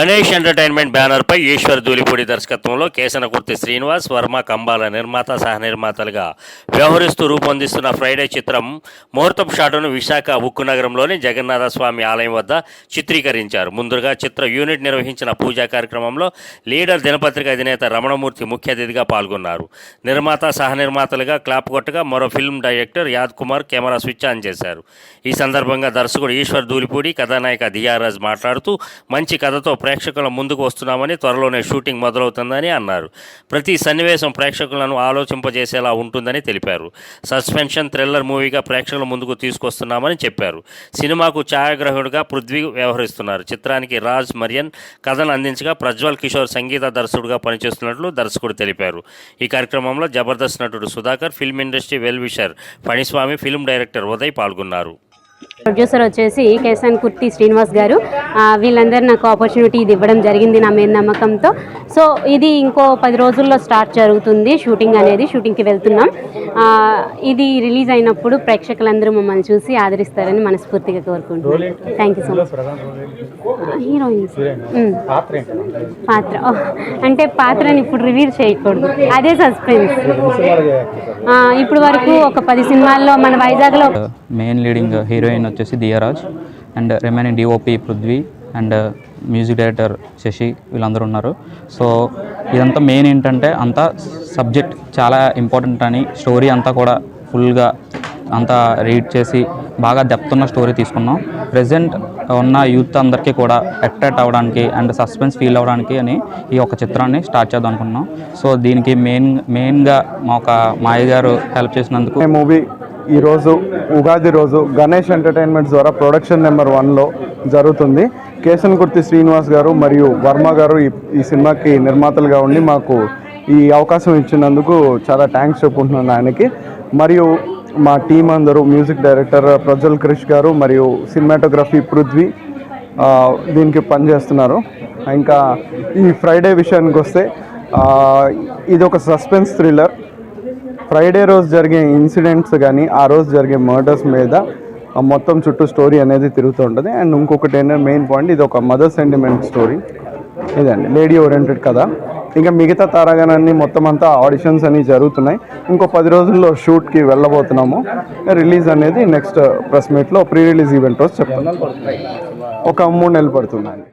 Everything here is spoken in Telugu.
గణేష్ ఎంటర్టైన్మెంట్ బ్యానర్పై ఈశ్వర్ ధూళిపూడి దర్శకత్వంలో కేసనకుర్తి శ్రీనివాస్ వర్మ కంబాల నిర్మాత సహ నిర్మాతలుగా వ్యవహరిస్తూ రూపొందిస్తున్న ఫ్రైడే చిత్రం ముహూర్తం షాటును విశాఖ ఉక్కు నగరంలోని జగన్నాథ స్వామి ఆలయం వద్ద చిత్రీకరించారు. ముందుగా చిత్ర యూనిట్ నిర్వహించిన పూజా కార్యక్రమంలో లీడర్ దినపత్రిక అధినేత రమణమూర్తి ముఖ్య అతిథిగా పాల్గొన్నారు. నిర్మాత సహ నిర్మాతలుగా క్లాప్ కొట్టగా మరో ఫిల్మ్ డైరెక్టర్ యాద్ కుమార్ కెమెరా స్విచ్ ఆన్ చేశారు. ఈ సందర్భంగా దర్శకుడు ఈశ్వర్ ధూలిపూడి కథానాయిక దియారాజ్ మాట్లాడుతూ మంచి కథతో ప్రేక్షకుల ముందుకు వస్తున్నామని త్వరలోనే షూటింగ్ మొదలవుతుందని అన్నారు. ప్రతి సన్నివేశం ప్రేక్షకులను ఆలోచింపజేసేలా ఉంటుందని తెలిపారు. సస్పెన్షన్ థ్రిల్లర్ మూవీగా ప్రేక్షకుల ముందుకు తీసుకొస్తున్నామని చెప్పారు. సినిమాకు ఛాయాగ్రాహకుడిగా పృథ్వీ వ్యవహరిస్తున్నారు. చిత్రానికి రాజ్ మరియన్ కథను అందించగా ప్రజ్వల్ కిషోర్ సంగీత దర్శకుడిగా పనిచేస్తున్నట్లు దర్శకుడు తెలిపారు. ఈ కార్యక్రమంలో జబర్దస్త్ నటుడు Sudhakar film industry wellwisher Phaniswamy film director Uday పాల్గొన్నారు. ప్రొడ్యూసర్ వచ్చేసి కేసాన్ కుర్తి శ్రీనివాస్ గారు. వీళ్ళందరూ నాకు ఆపర్చునిటీ ఇది ఇవ్వడం జరిగింది నా మీద నమ్మకంతో. సో ఇది ఇంకో పది రోజుల్లో స్టార్ట్ జరుగుతుంది షూటింగ్ అనేది షూటింగ్కి వెళ్తున్నాం. ఆ, ఇది రిలీజ్ అయినప్పుడు ప్రేక్షకులందరూ మమ్మల్ని చూసి ఆదరిస్తారని మనస్ఫూర్తిగా కోరుకుంటున్నాను. Thank you so much heroines um. పాత్ర అంటే పాత్రని ఇప్పుడు రివీల్ చేయకూడదు. అదే సస్పెన్స్. ఇప్పుడు వరకు ఒక పది సినిమాల్లో మన వైజాగ్లో మెయిన్ లీడింగ్ హీరోయిన్ వచ్చేసి Diyaraj and remaining DOP Prithvi and music director Shashi వీళ్ళందరూ ఉన్నారు. సో ఇదంతా మెయిన్ ఏంటంటే అంతా సబ్జెక్ట్ చాలా ఇంపార్టెంట్ అని స్టోరీ అంతా కూడా ఫుల్గా అంతా రీడ్ చేసి బాగా డెప్త్ ఉన్న స్టోరీ తీసుకున్నాం. ప్రజెంట్ ఉన్న యూత్ అందరికీ కూడా అట్రాక్ట్ అవ్వడానికి అండ్ సస్పెన్స్ ఫీల్ అవ్వడానికి అని ఈ ఒక చిత్రాన్ని స్టార్ట్ చేద్దాం అనుకున్నాం సో దీనికి మెయిన్ మెయిన్గా మా ఒక మాయ గారు హెల్ప్ చేసినందుకు మూవీ ఈరోజు ఉగాది రోజు గణేష్ ఎంటర్టైన్మెంట్స్ ద్వారా ప్రొడక్షన్ నెంబర్ వన్లో జరుగుతుంది. కేసన్ కుర్తి శ్రీనివాస్ గారు మరియు వర్మ గారు ఈ సినిమాకి నిర్మాతలుగా ఉండి మాకు ఈ అవకాశం ఇచ్చినందుకు చాలా థ్యాంక్స్ చెప్పుకుంటున్నాను ఆయనకి. మరియు మా టీం అందరూ మ్యూజిక్ డైరెక్టర్ ప్రజ్వల్ క్రిష్ గారు మరియు సినిమాటోగ్రఫీ పృథ్వీ దీనికి పనిచేస్తున్నారు. ఇంకా ఈ ఫ్రైడే విషయానికి వస్తే ఇది ఒక సస్పెన్స్ థ్రిల్లర్. ఫ్రైడే రోజు జరిగే ఇన్సిడెంట్స్ కానీ ఆ రోజు జరిగే మర్డర్స్ మీద ఆ మొత్తం చుట్టూ స్టోరీ అనేది తిరుగుతూ ఉంటుంది. అండ్ ఇంకొకటి ఏంటంటే మెయిన్ పాయింట్ ఇది ఒక మదర్ సెంటిమెంట్ స్టోరీ ఇదండి లేడీ ఓరియంటెడ్ కదా ఇంకా మిగతా తారాగణాన్ని మొత్తం అంతా ఆడిషన్స్ అన్ని జరుగుతున్నాయి. ఇంకో పది రోజుల్లో షూట్కి వెళ్ళబోతున్నాము. రిలీజ్ అనేది నెక్స్ట్ ప్రెస్ మీట్లో ప్రీ రిలీజ్ ఈవెంట్ రోజు చెప్తాను ఒక మూడు నెలలు పడుతుందండి.